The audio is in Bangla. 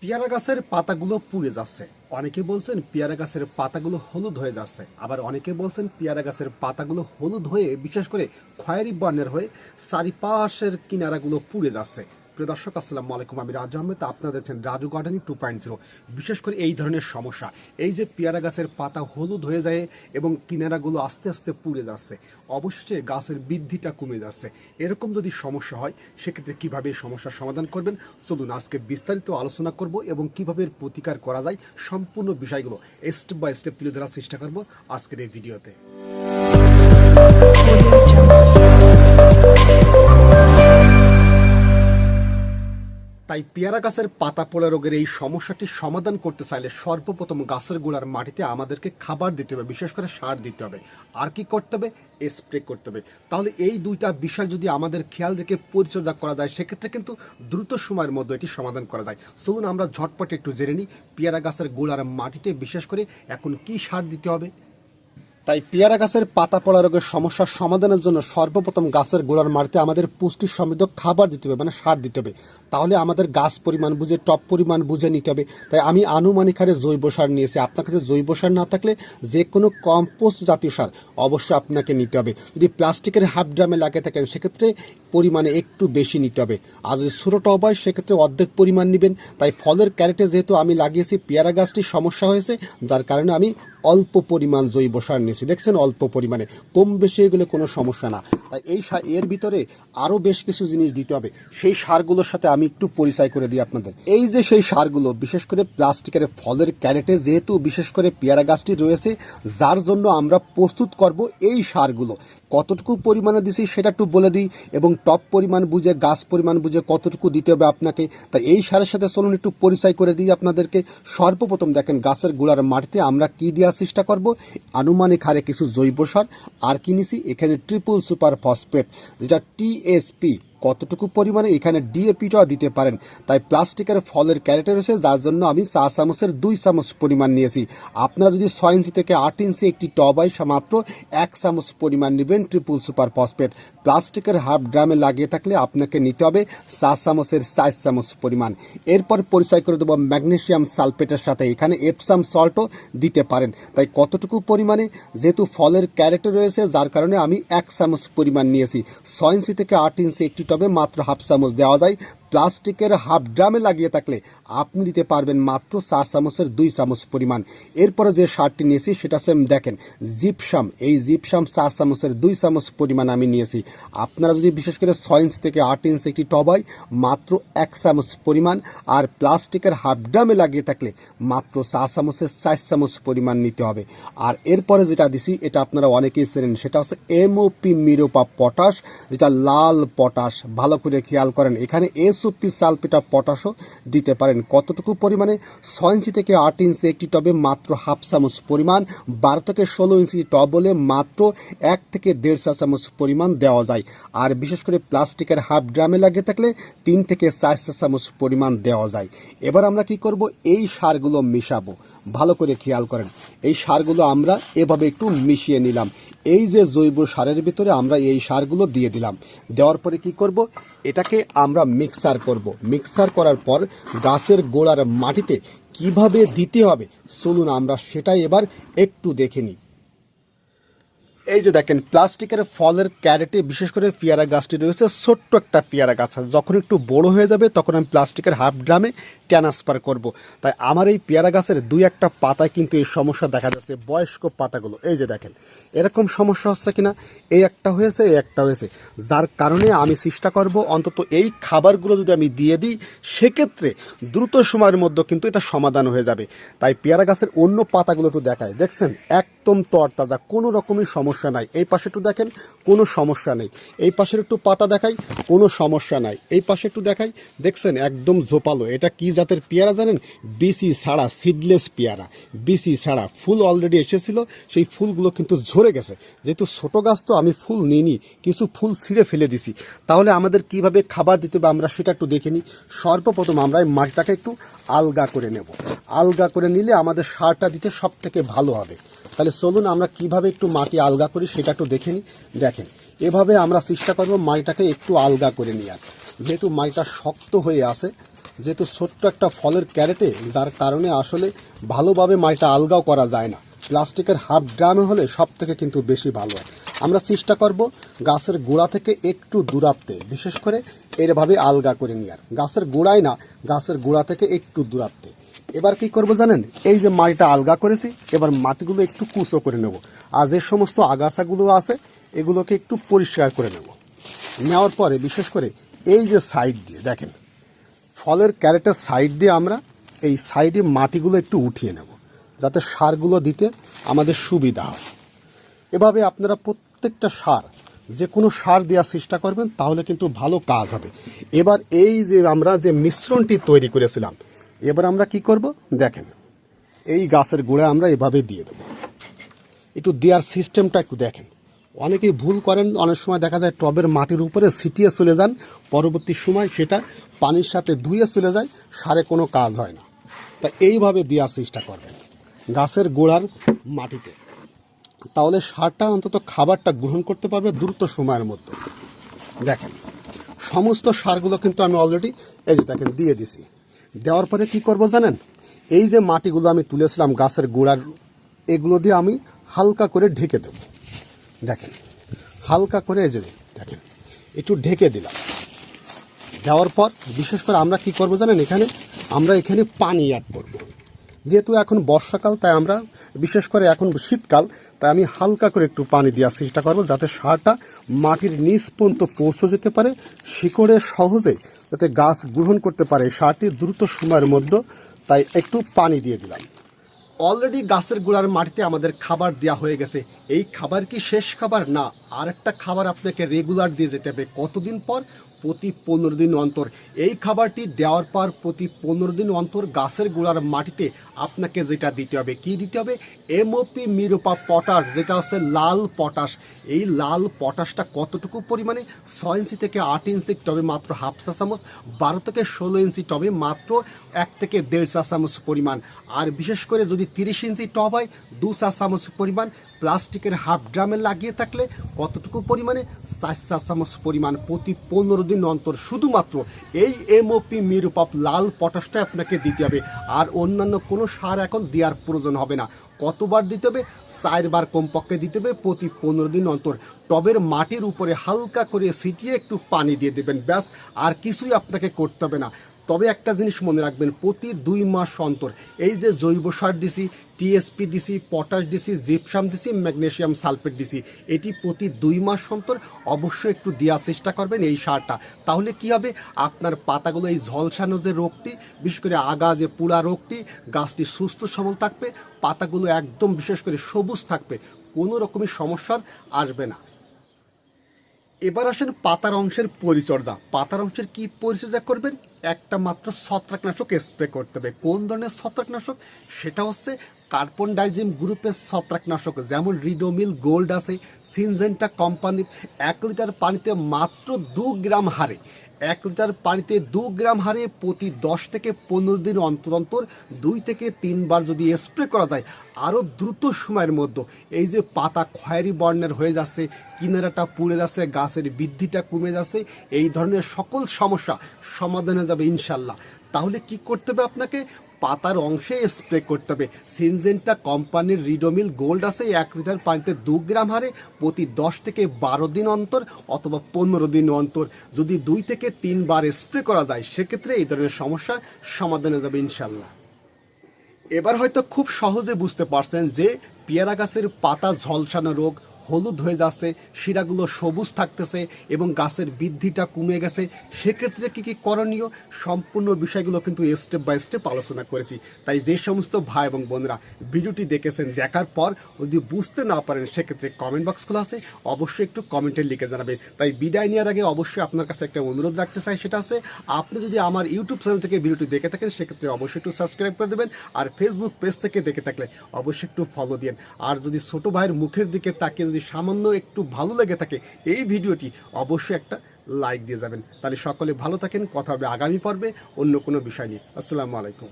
পেয়ারা গাছের পাতাগুলো পুড়ে যাচ্ছে। অনেকে বলছেন পেয়ারা গাছের পাতাগুলো হলুদ হয়ে যাচ্ছে। আবার অনেকে বলছেন পেয়ারা গাছের পাতাগুলো হলুদ হয়ে, বিশেষ করে খয়েরি বর্ণের হয়ে, চারিপাশের কিনারাগুলো পুড়ে যাচ্ছে। প্রিয় দর্শক, আসসালামু আলাইকুম। আমি রাজু আহমেদ, আপনারা দেখছেন Raju gardening two point zero. বিশেষ করে এই ধরনের সমস্যা, এই যে পেয়ারা গাছের পাতা হলুদ হয়ে যায় এবং কিনারাগুলো আস্তে আস্তে পুড়ে যাচ্ছে, অবশেষে গাছের বৃদ্ধিটা কমে যাচ্ছে। এরকম যদি সমস্যা হয়, সেক্ষেত্রে কীভাবে সমস্যার সমাধান করবেন? চলুন আজকে বিস্তারিত আলোচনা করব এবং কীভাবে প্রতিকার করা যায়, সম্পূর্ণ বিষয়গুলো স্টেপ বাই স্টেপ তুলে ধরার চেষ্টা করব আজকের এই ভিডিওতে। তাই পেয়ারা গাছের পাতা পোড়া রোগের এই সমস্যাটি সমাধান করতে চাইলে সর্বপ্রথম গাছের গোড়ার মাটিতে আমাদেরকে খাবার দিতে হবে, বিশেষ করে সার দিতে হবে। আর কি করতে হবে? স্প্রে করতে হবে। তাহলে এই দুইটা বিষয় যদি আমাদের খেয়াল রেখে পরিচর্যা করা যায়, সেক্ষেত্রে কিন্তু দ্রুত সময়ের মধ্যে এটি সমাধান করা যায়। চলুন আমরা ঝটপট একটু জেনে নিই, পেয়ারা গাছের গোড়ার মাটিতে বিশেষ করে এখন কি সার দিতে হবে? তাই পেয়ারা গাছের পাতা পড়া রোগের সমস্যার সমাধানের জন্য সর্বপ্রথম গাছের গোড়ার মারতে আমাদের পুষ্টি সমৃদ্ধ খাবার দিতে হবে মানে সার দিতে হবে। তাহলে আমাদের গাছ পরিমাণ বুঝে টপ পরিমাণ বুঝে নিতে হবে। তাই আমি আনুমানিক হারে জৈব সার নিয়েছি। আপনার কাছে জৈব সার না থাকলে যে কোনো কম্পোস্ট জাতীয় সার অবশ্যই আপনাকে নিতে হবে। যদি প্লাস্টিকের হাফ ড্রামে লাগিয়ে থাকেন, সেক্ষেত্রে পরিমাণে একটু বেশি নিতে হবে। আর যদি ছোটো টব হয় সেক্ষেত্রে অর্ধেক পরিমাণ নেবেন। তাই ফলের ক্যারেটে যেহেতু আমি লাগিয়েছি, পেয়ারা গাছটির সমস্যা হয়েছে, যার কারণে আমি অল্প পরিমাণ জৈব সার নিয়েছি। দেখছেন, অল্প পরিমাণে। কম বেশি এগুলো কোনো সমস্যা না। তাই এই এর ভিতরে আরও বেশ কিছু জিনিস দিতে হবে। সেই সারগুলোর সাথে আমি একটু পরিচয় করে দিই আপনাদের। এই যে সেই সারগুলো, বিশেষ করে প্লাস্টিকের ফলের ক্যারেটে যেহেতু বিশেষ করে পেয়ারা গাছটি রয়েছে, যার জন্য আমরা প্রস্তুত করব এই সারগুলো। কতটুকু পরিমাণে দিছি সেটা একটু বলে দিই এবং টপ পরিমাণ বুঝে, গাছ পরিমাণ বুঝে কতটুকু দিতে হবে আপনাকে? তাই এই সারের সাথে চলুন একটু পরিচয় করে দিই আপনাদেরকে। সর্বপ্রথম দেখেন গাছের গোড়ার মাটিতে আমরা কি দেওয়ার চেষ্টা করব? আনুমানিক হারে কিছু জৈব সার, আর কিনেছি এখানে ট্রিপল সুপার ফসফেট যেটা টিএসপি কতটুকু পরিমাণে এখানে ডিএপিটাও দিতে পারেন? তাই প্লাস্টিকের ফলের ক্যারেটে রয়েছে যার জন্য আমি চা চামচের দুই চামচ পরিমাণ নিয়েছি। আপনারা যদি ছয় ইঞ্চি থেকে আট ইঞ্চি একটি টবাই মাত্র এক চামচ পরিমাণ নেবেন ট্রিপল সুপার ফসফেট। প্লাস্টিকের হাফ ড্রামে লাগিয়ে থাকলে আপনাকে নিতে হবে চা চামচের চার চামচ পরিমাণ। এরপর পরিচয় করে দেবো ম্যাগনেশিয়াম সালফেটের সাথে। এখানে এপসাম সল্টও দিতে পারেন। তাই কতটুকু পরিমাণে? যেহেতু ফলের ক্যারেটে রয়েছে, যার কারণে আমি এক চামচ পরিমাণ নিয়েছি। ছয় ইঞ্চি থেকে আট ইঞ্চি একটি টবে মাত্র হাফ চামচ দেওয়া যায়। প্লাস্টিকের হাফ ড্রামে লাগিয়ে থাকলে আপনি দিতে পারবেন মাত্র চার চামচের দুই চামচ পরিমাণ। এরপরে যে সারটি নিয়েছি, সেটা সেম দেখেন, জিপসাম। এই জিপসাম চার চামচের দুই চামচ পরিমাণ আমি নিয়েছি। আপনারা যদি বিশেষ করে ছয় ইঞ্চ থেকে আট ইঞ্চ একটি টব হয়, মাত্র এক চামচ পরিমাণ। আর প্লাস্টিকের হাফ ড্রামে লাগিয়ে থাকলে মাত্র চার চামচের চার চামচ পরিমাণ নিতে হবে। আর এরপরে যেটা দিছি, এটা আপনারা অনেকেই চেনেন, সেটা হচ্ছে এমওপি মিরোপা পটাশ, যেটা লাল পটাশ। ভালো করে খেয়াল করেন, এখানে এসওপি সালফেটা পটাশও দিতে পারেন। কতটুকু পরিমাণে? ছয় ইঞ্চি থেকে আট ইঞ্চি একটি টবে মাত্র হাফ চামচ পরিমাণ। বারো থেকে ষোলো ইঞ্চি টব হলে মাত্র এক থেকে দেড় চা চামচ পরিমাণ দেওয়া যায়। আর বিশেষ করে প্লাস্টিকের হাফ ড্রামে লাগিয়ে থাকলে তিন থেকে চার চা চামচ পরিমাণ দেওয়া যায়। এবার আমরা কি করব? এই সারগুলো মিশাবো। ভালো করে খেয়াল করেন। এই সারগুলো আমরা এভাবে একটু মিশিয়ে নিলাম। এই যে জৈব সারের ভিতরে আমরা এই সারগুলো দিয়ে দিলাম, দেওয়ার পরে কি করব? এটাকে আমরা মিক্সার করব। মিক্সার করার পর গাছের গোড়ার মাটিতে কীভাবে দিতে হবে? চলুন আমরা সেটাই এবার একটু দেখে নিই। এই যে দেখেন, প্লাস্টিকের ফলের ক্যারেটে বিশেষ করে পেয়ারা গাছটি রয়েছে, ছোট্ট একটা পেয়ারা গাছ। যখন একটু বড় হয়ে যাবে, তখন আমি প্লাস্টিকের হাফ ড্রামে ট্রান্সফার করব। তাই আমার এই পেয়ারা গাছের দুই একটা পাতায় কিন্তু এই সমস্যা দেখা যাচ্ছে, বয়স্ক পাতাগুলো। এই যে দেখেন, এরকম সমস্যা হচ্ছে কিনা? এই একটা হয়েছে, এই একটা হয়েছে। যার কারণে আমি চেষ্টা করব অন্তত এই খাবারগুলো যদি আমি দিয়ে দিই, সেক্ষেত্রে দ্রুত সময়ের মধ্যে কিন্তু এটা সমাধান হয়ে যাবে। তাই পেয়ারা গাছের অন্য পাতাগুলো একটু দেখায় দেখছেন, একদম তরতাজা, কোনো রকমের সমস্যা নাই। এই পাশে একটু দেখেন, কোনো সমস্যা নেই। এই পাশের একটু পাতা দেখাই, কোনো সমস্যা নাই। এই পাশে একটু দেখাই, দেখছেন একদম জোপালো এটা কি জাতের পেয়ারা জানেন? বিসি ছাড়া সিডলেস পেয়ারা। বিসি ছাড়া ফুল অলরেডি এসেছিল, সেই ফুলগুলো কিন্তু ঝরে গেছে। যেহেতু ছোট গাছ তো, আমি ফুল নিইনি, কিছু ফুল ছিঁড়ে ফেলে দিছি। তাহলে আমাদের কীভাবে খাবার দিতে হবে আমরা সেটা একটু দেখে নিই। সর্বপ্রথম আমরা এই মাটিটাকে একটু আলগা করে নেব। আলগা করে নিলে আমাদের সারটা দিতে সব থেকে ভালো হবে। তাহলে চলুন আমরা কীভাবে একটু মাটি আলগা করি সেটা একটু দেখে নিই। দেখেন, এভাবে আমরা চেষ্টা করব মাটিটাকে একটু আলগা করে নেওয়ার যেহেতু মাটিটা শক্ত হয়ে আছে, যেহেতু ছোট্ট একটা ফলের ক্যারেটে, যার কারণে আসলে ভালোভাবে মাটিটা আলগাও করা যায় না। প্লাস্টিকের হাফ ড্রামে হলে সব থেকে কিন্তু বেশি ভালো হয়। আমরা চেষ্টা করব গাছের গোড়া থেকে একটু দূরাত্বে, বিশেষ করে এরভাবে আলগা করে নেওয়ার গাছের গোড়ায় না, গাছের গোড়া থেকে একটু দূরাত্বে। এবার কি করব জানেন? এই যে মাটিটা আলগা করেছি, এবার মাটিগুলো একটু কুচো করে নেব। আর যে সমস্ত আগাছাগুলো আছে, এগুলোকে একটু পরিষ্কার করে নেব। নেওয়ার পরে, বিশেষ করে এই যে সাইড দিয়ে, দেখেন, ফলের ক্যারেটের সাইড দিয়ে আমরা এই সাইডে মাটিগুলো একটু উঠিয়ে নেব, যাতে সারগুলো দিতে আমাদের সুবিধা হয়। এভাবে আপনারা প্রত্যেকটা সার, যে কোনো সার দেওয়ার চেষ্টা করবেন, তাহলে কিন্তু ভালো কাজ হবে। এবার এই যে আমরা যে মিশ্রণটি তৈরি করেছিলাম এবার আমরা কি করব? দেখেন, এই গাছের গোড়ায় আমরা এভাবে দিয়ে দেবো। একটু দেওয়ার সিস্টেমটা একটু দেখেন। অনেকেই ভুল করেন, অনেক সময় দেখা যায় টবের মাটির উপরে ছিটিয়ে চলে যান, পরবর্তী সময় সেটা পানির সাথে ধুয়ে চলে যায়, সারে কোনো কাজ হয় না। তা এইভাবে দেওয়ার চেষ্টা করবেন গাছের গোড়ার মাটিতে। তাহলে সারটা অন্তত খাবারটা গ্রহণ করতে পারবে দ্রুত সময়ের মধ্যে। দেখেন, সমস্ত সারগুলো কিন্তু আমি অলরেডি এই যে দেখেন দিয়ে দিছি। দেওয়ার পরে কি করব জানেন? এই যে মাটিগুলো আমি তুলেছিলাম, গাছের গোড়ার, এগুলো দিয়ে আমি হালকা করে ঢেকে দেব। দেখেন, হালকা করে এই যে দেখেন, একটু ঢেকে দিলাম। দেওয়ার পর বিশেষ করে আমরা কি করব জানেন এখানে? আমরা এখানে পানি অ্যাড করব। যেহেতু এখন বর্ষাকাল, তাই আমরা বিশেষ করে এখন শীতকাল, তাই আমি হালকা করে একটু পানি দেওয়ার চেষ্টা করব যাতে সারটা মাটির নিচ পর্যন্ত পৌঁছে যেতে পারে। শিকড়ে সহজে যাতে গাছ গ্রহণ করতে পারে। সারটি দ্রুত সময়ের মধ্যে, তাই একটু পানি দিয়ে দিলাম। অলরেডি গাছের গোড়ার মাটিতে আমাদের খাবার দেওয়া হয়ে গেছে। এই খাবার কি শেষ খাবার? না আর একটা খাবার আপনাকে রেগুলার দিয়ে যেতে হবে। কতদিন পর প্রতি পনেরো দিন অন্তর। এই খাবারটি দেওয়ার পর প্রতি পনেরো দিন অন্তর গাছের গোড়ার মাটিতে আপনাকে যেটা দিতে হবে, কি দিতে হবে? এমওপি মিরোপা পটাশ যেটা হচ্ছে লাল পটাশ। এই লাল পটাশটা কতটুকু পরিমাণে? ছয় ইঞ্চি থেকে আট ইঞ্চি টবে মাত্র হাফ চা চামচ বারো থেকে ষোলো ইঞ্চি টবে মাত্র এক থেকে দেড় চা চামচ পরিমাণ। আর বিশেষ করে যদি তিরিশ ইঞ্চি টব হয়, দু চা চামচ পরিমাণ। প্লাস্টিকের হাফ ড্রামে লাগিয়ে থাকলে কতটুকু পরিমাণে? চার চা চামচ পরিমাণ। প্রতি পনেরো দিন অন্তর শুধুমাত্র এই এমওপি মিরুপাপ লাল পটাশটা আপনাকে দিতে হবে। আর অন্যান্য কোনো সার এখন দেওয়ার প্রয়োজন হবে না। কতবার দিতে হবে? চারবার কমপক্ষে দিতে হবে প্রতি পনেরো দিন অন্তর। টবের মাটির উপরে হালকা করে ছিটিয়ে একটু পানি দিয়ে দেবেন, ব্যাস। আর কিছুই আপনাকে করতে হবে না। তবে একটা জিনিস মনে রাখবেন, প্রতি দুই মাস অন্তর, এই যে জৈব সার দিছি টিএসপি দিছি, পটাশ দিছি, জিপসাম দিছি, ম্যাগনেশিয়াম সালফেট দিছি, এটি প্রতি দুই মাস অন্তর অবশ্যই একটু দেওয়ার চেষ্টা করবেন এই সারটা। তাহলে কি হবে? আপনার পাতাগুলো এই ঝলসানো যে রোগটি, বিশেষ করে আগা যে পুরা রোগটি, গাছটি সুস্থ সবল থাকবে, পাতাগুলো একদম বিশেষ করে সবুজ থাকবে, কোনো রকমের সমস্যার আসবে না। এবার আসেন পাতার অংশের পরিচর্যা। পাতার অংশের কি পরিচর্যা করবেন? একটা মাত্র ছত্রাকনাশক স্প্রে করতে হবে। কোন ধরনের ছত্রাকনাশক? সেটা হচ্ছে কার্বন ডাইজিম গ্রুপের ছত্রাকনাশক, যেমন রিডোমিল গোল্ড আছে, সিনজেন্টা কোম্পানির এক লিটার পানিতে মাত্র দু গ্রাম হারে। এক লিটার পানিতে দু গ্রাম হারে প্রতি দশ থেকে পনেরো দিন অন্তর অন্তর দুই থেকে তিনবার যদি স্প্রে করা যায়, আরও দ্রুত সময়ের মধ্যে। এই যে পাতা খয়েরি বর্ণের হয়ে যাচ্ছে, কিনারাটা পুড়ে যাচ্ছে, গাছের বৃদ্ধিটা কমে যাচ্ছে, এই ধরনের সকল সমস্যা সমাধান হয়ে যাবে ইনশাল্লাহ। তাহলে কি করতে হবে আপনাকে? পাতার অংশে স্প্রে করতে হবে। সিনজেন্টা কোম্পানির রিডোমিল গোল্ড আছে, এক লিটার পানিতে দু গ্রাম হারে প্রতি দশ থেকে বারো দিন অন্তর অথবা পনেরো দিন অন্তর। যদি দুই থেকে তিনবার স্প্রে করা যায়, সেক্ষেত্রে এই ধরনের সমস্যা সমাধান হয়ে যাবে ইনশাল্লাহ এবার হয়তো খুব সহজে বুঝতে পারছেন যে পেয়ারা গাছের পাতা ঝলসানো রোগ হলুদ হয়ে যাচ্ছে, শিরাগুলো সবুজ থাকতেছে এবং গাছের বৃদ্ধিটা কমে গেছে। সেক্ষেত্রে কি কি করণীয়? সম্পূর্ণ বিষয়গুলো কিন্তু স্টেপ বাই স্টেপ আলোচনা করেছি। তাই যে সমস্ত ভাই এবং বোনরা ভিডিওটি দেখেছেন, দেখার পর যদি বুঝতে না পারেন, সেক্ষেত্রে কমেন্ট বক্স খোলা আছে। অবশ্যই একটু কমেন্টে লিখে জানাবেন। তাই বিদায় নেওয়ার আগে অবশ্যই আপনার কাছে একটা অনুরোধ রাখতে চাই, সেটা আছে আপনি যদি আমার ইউটিউব চ্যানেল থেকে ভিডিওটি দেখে থাকেন, সেক্ষেত্রে অবশ্যই একটু সাবস্ক্রাইব করে দেবেন আর ফেসবুক পেজ থেকে দেখে থাকলে অবশ্যই একটু ফলো দিন আর যদি ছোট ভাইয়ের মুখের দিকে তাকিয়ে যদি সামান্য একটু ভালো লেগে থাকে, এই ভিডিওটি অবশ্যই একটা লাইক দিয়ে যাবেন। তাহলে সকলে ভালো থাকেন, কথা হবে আগামী পর্বে অন্য কোনো বিষয় নিয়ে। আসসালামু আলাইকুম।